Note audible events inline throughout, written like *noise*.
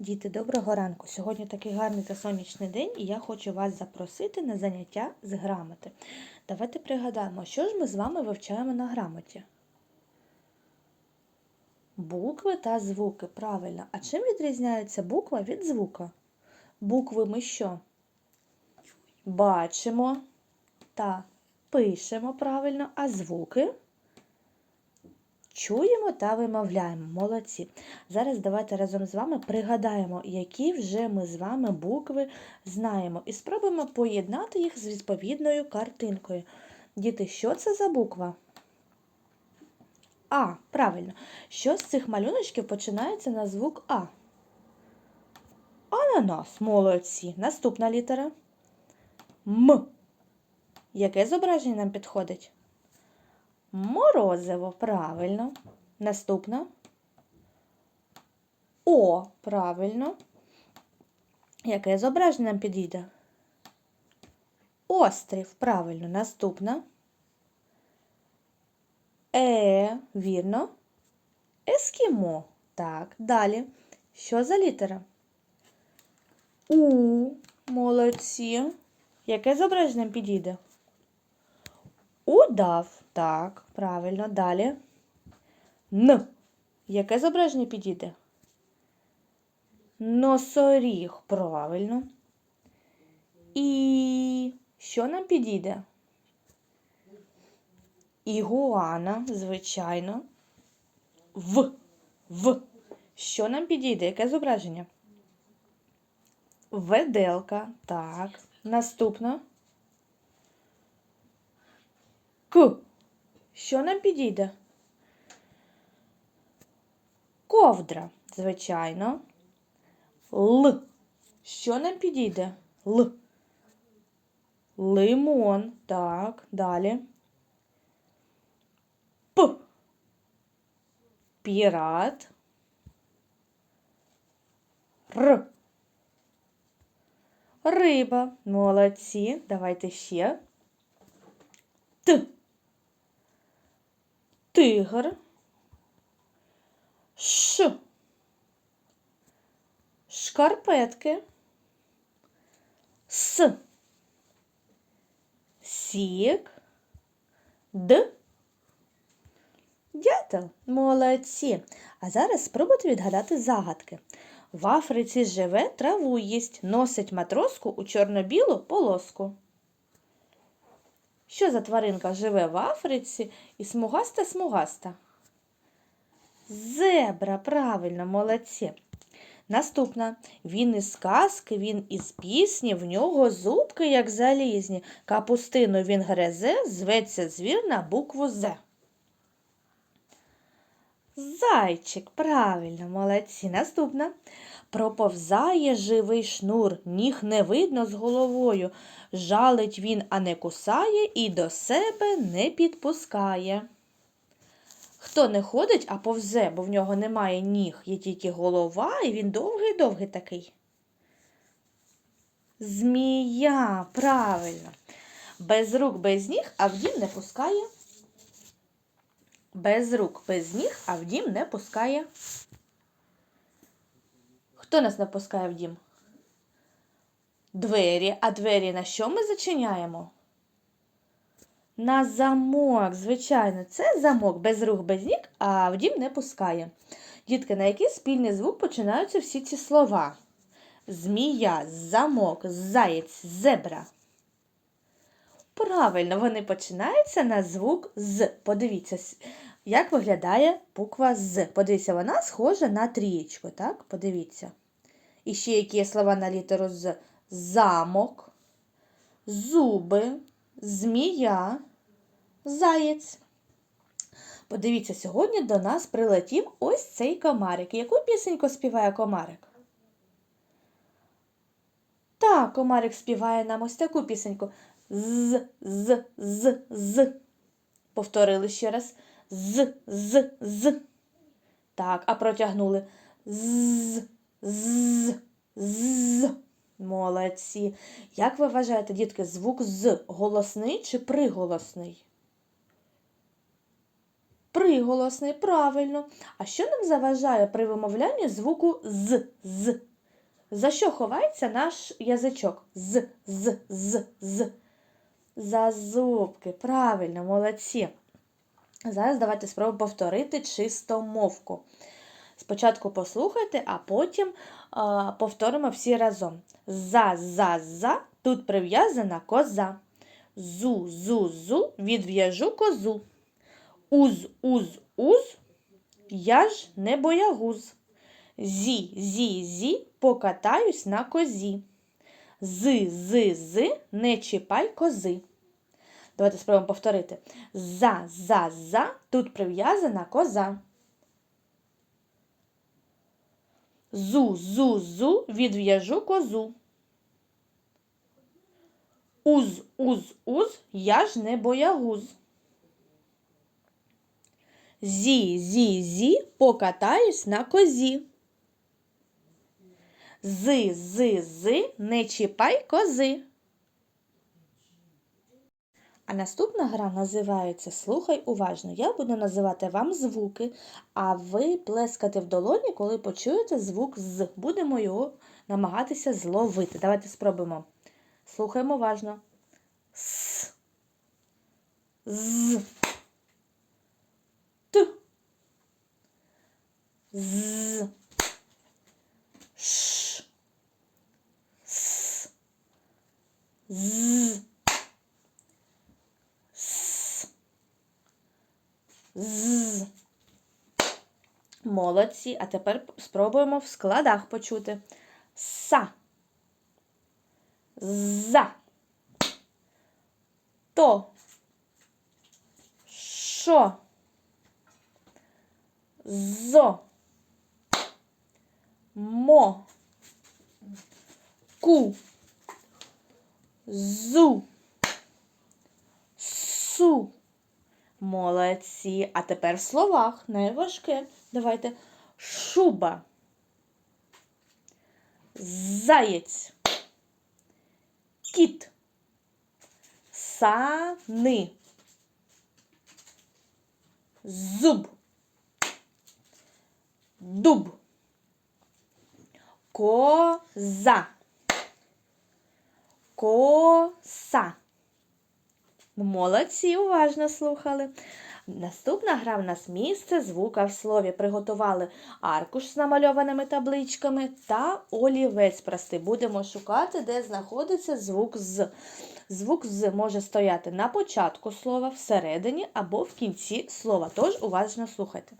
Діти, доброго ранку! Сьогодні такий гарний та сонячний день, і я хочу вас запросити на заняття з грамоти. Давайте пригадаємо, що ж ми з вами вивчаємо на грамоті. Букви та звуки. Правильно. А чим відрізняється буква від звука? Букви ми що? Бачимо та пишемо правильно, а звуки чуємо та вимовляємо. Молодці. Зараз давайте разом з вами пригадаємо, які вже ми з вами букви знаємо, і спробуємо поєднати їх з відповідною картинкою. Діти, що це за буква? А, правильно. Що з цих малюночків починається на звук А? Ананас, молодці. Наступна літера. М. Яке зображення нам підходить? Морозиво, правильно. Наступна. О, правильно. Яке зображення нам підійде? Острів, правильно. Наступна. Е, вірно. Ескімо. Так, далі. Що за літера? У, молодці. Яке зображення підійде? Удав. Так, правильно. Далі. Н. Яке зображення підійде? Носоріг. Правильно. І що нам підійде? Ігуана, звичайно. В. В. Що нам підійде? Яке зображення? Веделка. Так. Наступно. К. Що нам підійде? Ковдра, звичайно. Л. Що нам підійде? Л. Лимон. Так, далі. П. Пірат. Р. Риба. Молодці. Давайте ще. Т. Тигр. Ш. Шкарпетки. С. Сік. Д. Дятел. Молодці. А зараз спробуйте відгадати загадки. В Африці живе, траву їсть, носить матроску у чорно-білу полоску. Що за тваринка живе в Африці і смугаста-смугаста? Зебра, правильно, молодці. Наступна. Він із казки, він із пісні, в нього зубки, як залізні. Капустину він грезе, зветься звір на букву З. Зайчик, правильно, молодці. Наступна. Проповзає живий шнур, ніг не видно з головою. Жалить він, а не кусає, і до себе не підпускає. Хто не ходить, а повзе, бо в нього немає ніг, є тільки голова, і він довгий-довгий такий. Змія, правильно. Без рук, без ніг, а в дім не пускає. Без рук, без ніг, а в дім не пускає. Хто нас не пускає в дім? Двері. А двері на що ми зачиняємо? На замок, звичайно, це замок без рук, без ніг, а в дім не пускає. Дітки, на який спільний звук починаються всі ці слова? Змія, замок, заєць, зебра. Правильно, вони починаються на звук з. Подивіться, як виглядає буква з. Подивіться, вона схожа на трієчку, так? Подивіться. І ще які є слова на літеру з замок, зуби, змія, заєць. Подивіться, сьогодні до нас прилетів ось цей комарик. Яку пісеньку співає комарик? Так, комарик співає нам ось таку пісеньку. З, з, з, з. Повторили ще раз. З, з, з. Так, а протягнули з, з, з. Молодці. Як ви вважаєте, дітки, звук з голосний чи приголосний? Приголосний, правильно. А що нам заважає при вимовлянні звуку з, з? За що ховається наш язичок? З, з, з, з. За зубки. Правильно, молодці. Зараз давайте спробуємо повторити чистомовку. Спочатку послухайте, а потім а, повторимо всі разом. За, за, за, тут прив'язана коза. Зу, зу, зу, відв'яжу козу. Уз, уз, уз, я ж не боягуз. Зі, зі, зі, покатаюсь на козі. З, з, з, не чіпай кози. Давайте спробуємо повторити. За, за, за, тут прив'язана коза. Зу, зу, зу, відв'яжу козу. Уз, уз, уз, я ж не боягуз. Зі, зі, зі, покатаюсь на козі. З, з, з, не чіпай кози. А наступна гра називається Слухай уважно. Я буду називати вам звуки, а ви плескати в долоні, коли почуєте звук з. Будемо його намагатися зловити. Давайте спробуємо. Слухаємо уважно. С. З. Т. З. Ш. С. З. С. З. Молодці. А тепер спробуємо в складах почути. Са. За. То. Шо. Зо. Мо. Ку. Зу. Су. Молодці. А тепер в словах найважке. Давайте. Шуба. Заєць. Кіт. Сани. Зуб. Дуб. Коза. Коса. Молодці, уважно слухали. Наступна гра в нас місце звука в слові. Приготували аркуш з намальованими табличками та олівець простий. Будемо шукати, де знаходиться звук з. Звук з може стояти на початку слова, всередині або в кінці слова. Тож уважно слухайте.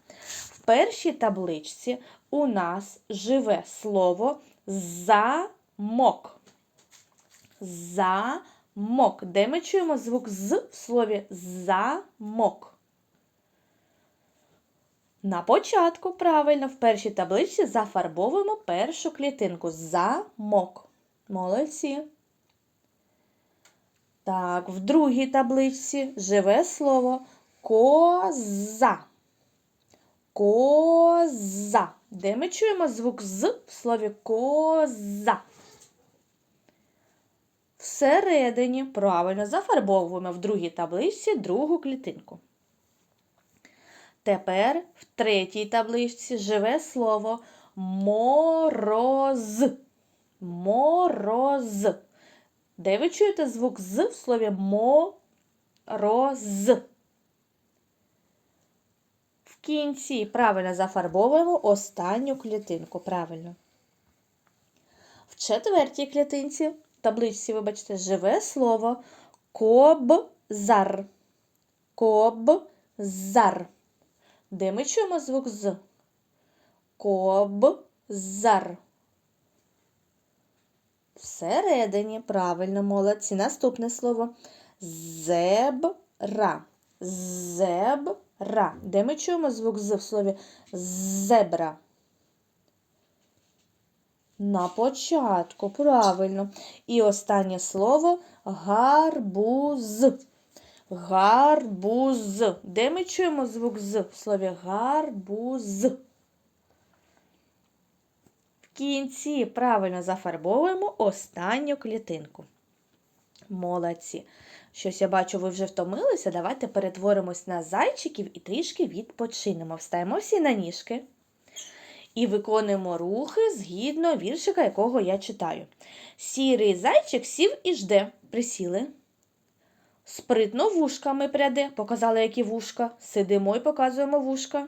В першій табличці у нас живе слово замок. Замок. Де ми чуємо звук з в слові замок? На початку, правильно, в першій табличці зафарбовуємо першу клітинку. Замок. Молодці. Так, в другій табличці живе слово коза. Коза. Де ми чуємо звук з в слові коза? Всередині правильно зафарбовуємо в другій табличці другу клітинку. Тепер в третій табличці живе слово мороз. Мороз. Де ви чуєте звук з в слові мороз? В кінці правильно зафарбовуємо останню клітинку. Правильно. В четвертій клітинці, табличці, вибачте, живе слово кобзар. Кобзар. Де ми чуємо звук з? Кобзар. Всередині, правильно, молодці. Наступне слово зебра. Зебра. Де ми чуємо звук з в слові зебра? На початку, правильно. І останнє слово гарбуз. Гарбуз. Де ми чуємо звук з в слові гарбуз? В кінці правильно зафарбовуємо останню клітинку. Молодці. Щось я бачу, ви вже втомилися. Давайте перетворимось на зайчиків і трішки відпочинемо. Встаємо всі на ніжки і виконуємо рухи згідно віршика, якого я читаю. Сірий зайчик сів і жде. Присіли. Спритно вушками пряде. Показали, які вушка. Сидимо і показуємо вушка.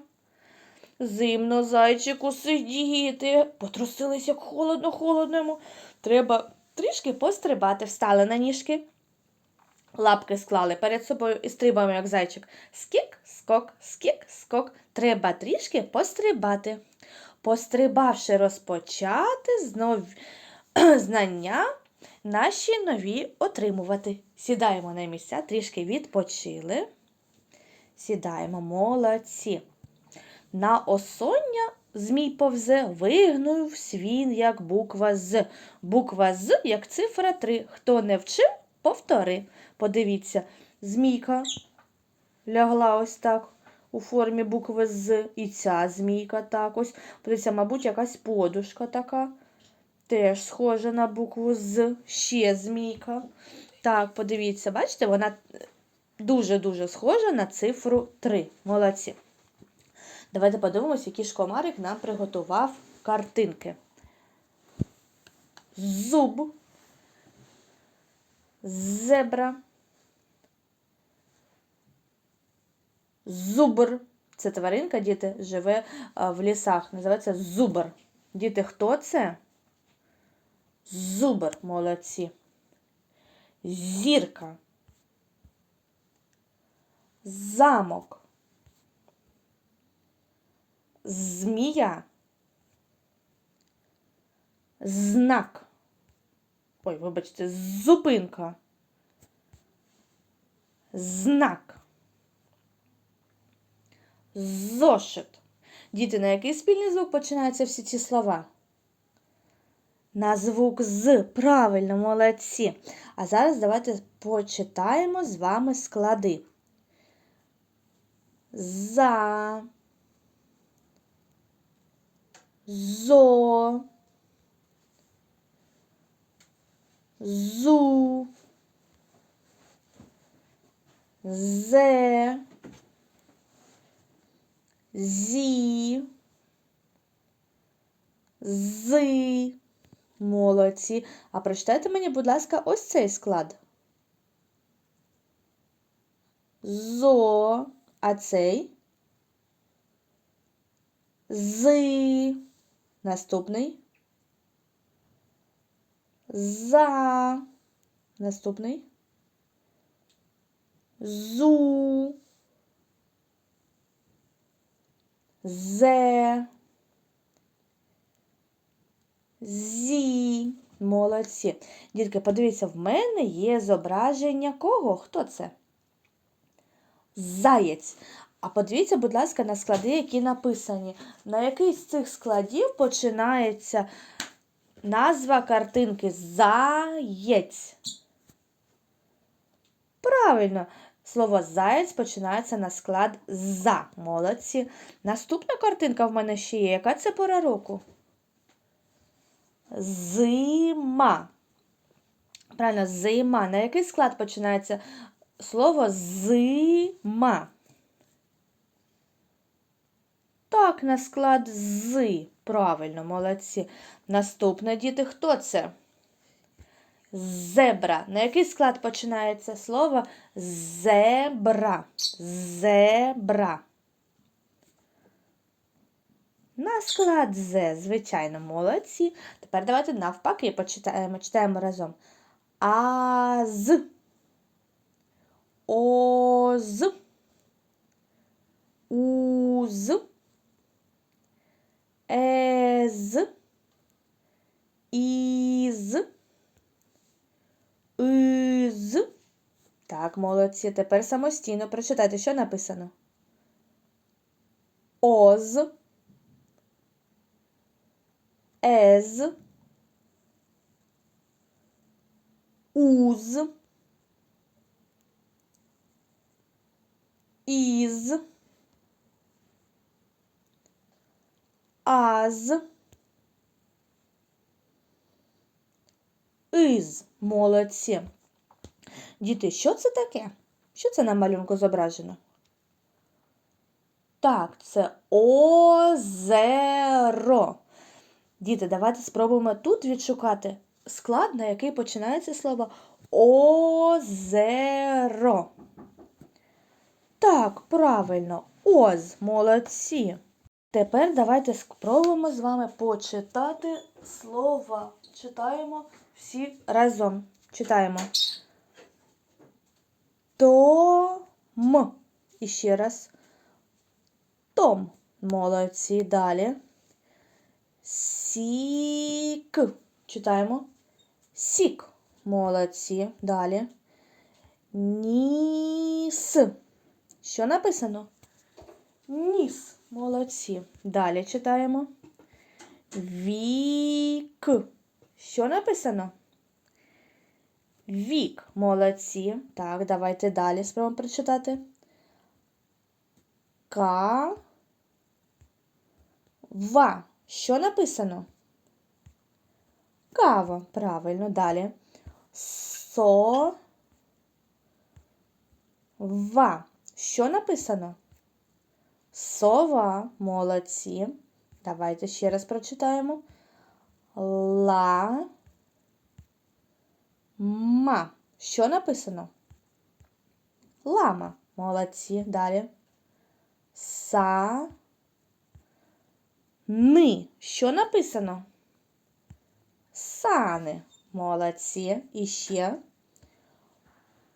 Зимно, зайчику, сидіти. Потрусились, як холодно, холодно. Треба трішки пострибати. Встали на ніжки. Лапки склали перед собою і стрибаємо, як зайчик. Скік, скок, скік, скок. Треба трішки пострибати. Пострибавши, розпочати знов... *clears throat* знання наші нові отримувати. Сідаємо на місця, трішки відпочили. Сідаємо, молодці. На осоння змій повзе, вигнувсь він, як буква З. Буква З, як цифра 3. Хто не вчив, повтори. Подивіться, змійка лягла ось так у формі букви З. І ця змійка так ось. Подивіться, мабуть, якась подушка така. Теж схожа на букву З. Ще змійка. Так, подивіться, бачите, вона дуже-дуже схожа на цифру 3. Молодці. Давайте подивимось, який ж комарик нам приготував картинки. Зуб, зебра, зубр. Це тваринка, діти, живе в лісах. Називається зубр. Діти, хто це? Зубр, молодці. Зірка. Замок. Змія. Знак. Ой, вибачте, зупинка. Знак. Зошит. Діти, на який спільний звук починаються всі ці слова? На звук з. Правильно, молодці. А зараз давайте почитаємо з вами склади. За. Зо. Зу. Зе. Зі. Зи. Молодці. А прочитайте мені, будь ласка, ось цей склад. Зо. А цей. Зи. Наступний. За. Наступний. Зу. Зе. Зі. Молодці. Дітки, подивіться, в мене є зображення кого? Хто це? Заєць. А подивіться, будь ласка, на склади, які написані. На який з цих складів починається назва картинки Заєць. Правильно, слово заєць починається на склад за. Молодці. Наступна картинка в мене ще є. Яка це пора року? Зима. Правильно, зима. На який склад починається слово зима? Так, на склад з. Правильно, молодці. Наступне, діти, хто це? Зебра. На який склад починається слово зебра? Зебра. На склад З, звичайно, молодці. Тепер давайте навпаки почитаємо читаємо разом. Аз. Оз. Уз. Ез. Із. Из. Так, молодці. Тепер самостійно прочитайте, що написано. Оз. Ез. Уз. Із. Аз. Із. Молодці. Діти, що це таке? Що це на малюнку зображено? Так, це озеро. Діти, давайте спробуємо тут відшукати склад, на який починається слово озеро. Так, правильно, оз, молодці. Тепер давайте спробуємо з вами почитати слова. Читаємо всі разом. Читаємо. Том. І ще раз. Том. Молодці. Далі. Сік. Читаємо. Сік. Молодці. Далі. Ніс. Що написано? Ніс. Молодці. Далі читаємо. Вік. Що написано? Вік. Молодці. Так, давайте далі спробуємо прочитати. Ка. Ва. Що написано? Кава. Правильно. Далі. Со. Ва. Що написано? Сова. Молодці. Давайте ще раз прочитаємо. Ла. Ма. Що написано? Лама. Молодці. Далі. Са. Ни. Що написано? Сани. Молодці. І ще.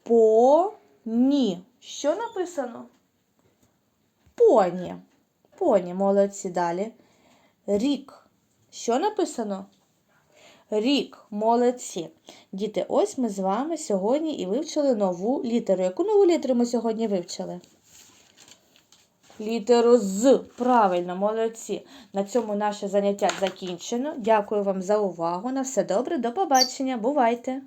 Поні. Що написано? Поні. Поні. Молодці. Далі. Рік. Що написано? Рік, молодці. Діти, ось ми з вами сьогодні і вивчили нову літеру. Яку нову літеру ми сьогодні вивчили? Літеру з. Правильно, молодці. На цьому наше заняття закінчено. Дякую вам за увагу. На все добре, до побачення. Бувайте!